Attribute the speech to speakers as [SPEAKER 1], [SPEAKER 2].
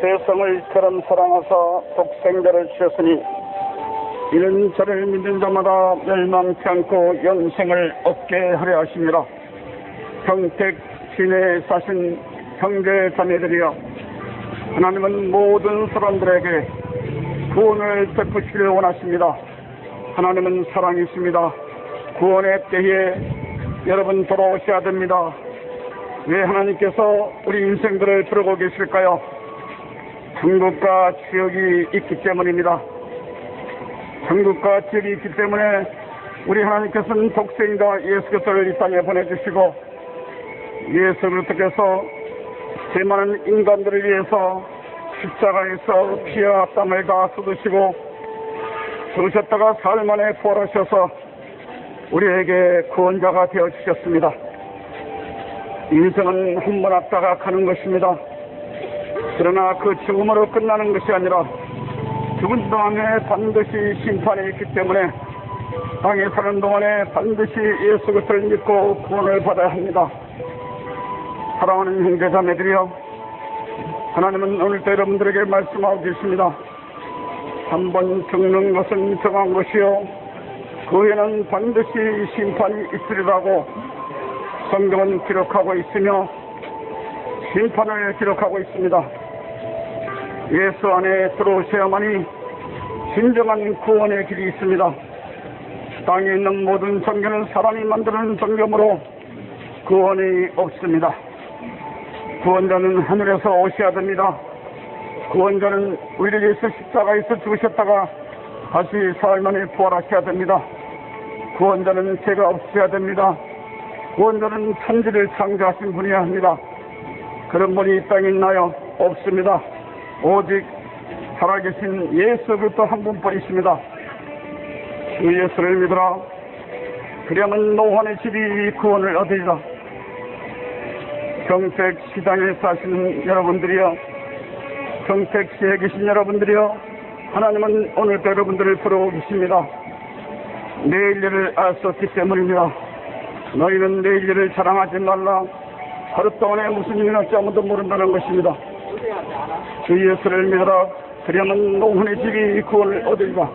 [SPEAKER 1] 세상을 처럼 사랑하사 독생자를 주셨으니 이는 저를 믿는 자마다 멸망치 않고 영생을 얻게 하려 하심이라 평택 시내에 사신 형제 자매들이여 하나님은 모든 사람들에게 구원을 베푸시려 원하십니다. 하나님은 사랑이십니다. 구원의 때에 여러분 돌아오셔야 됩니다. 왜 하나님께서 우리 인생들을 부르고 계실까요? 천국과 지옥이 있기 때문입니다. 천국과 지옥이 있기 때문에 우리 하나님께서는 독생자 예수 그리스도를 이 땅에 보내주시고 예수 그리스도께서 수많은 인간들을 위해서 십자가에서 피와 땀을 다 쏟으시고 죽으셨다가 사흘 만에 부활하셔서 우리에게 구원자가 되어 주셨습니다. 인생은 한번 왔다가 가는 것입니다. 그러나 그 죽음으로 끝나는 것이 아니라 죽은 다음에 반드시 심판이 있기 때문에 땅에 사는 동안에 반드시 예수 그리스도를 믿고 구원을 받아야 합니다. 사랑하는 형제자매들이여 하나님은 오늘도 여러분들에게 말씀하고 계십니다. 한 번 죽는 것은 정한 것이요 그 후에는 반드시 심판이 있으리라고 성경은 기록하고 있으며 심판을 기록하고 있습니다. 예수 안에 들어오셔야만이 진정한 구원의 길이 있습니다. 땅에 있는 모든 종교는 사람이 만드는 종교므로 구원이 없습니다. 구원자는 하늘에서 오셔야 됩니다. 구원자는 우리를 위해서 십자가에서 죽으셨다가 다시 사흘 만에 부활하셔야 됩니다. 구원자는 죄가 없어야 됩니다. 구원자는 천지를 창조하신 분이어야 합니다. 그런 분이 이 땅에 있나요? 없습니다. 오직 살아계신 예수 그리스도 한 분뿐이십니다. 주 예수를 믿으라. 그러면 노환의 집이 구원을 얻으리라. 경택 시장에 사시는 여러분들이여, 경택시에 계신 여러분들이여, 하나님은 오늘도 여러분들을 부르고 계십니다. 내일 일을 알 수 없기 때문입니다. 너희는 내일 일을 자랑하지 말라. 하루 동안에 무슨 일이 날지 아무도 모른다는 것입니다. 주 예수를 믿어라. 그러면 노혼의 집이 구원을 얻으리라.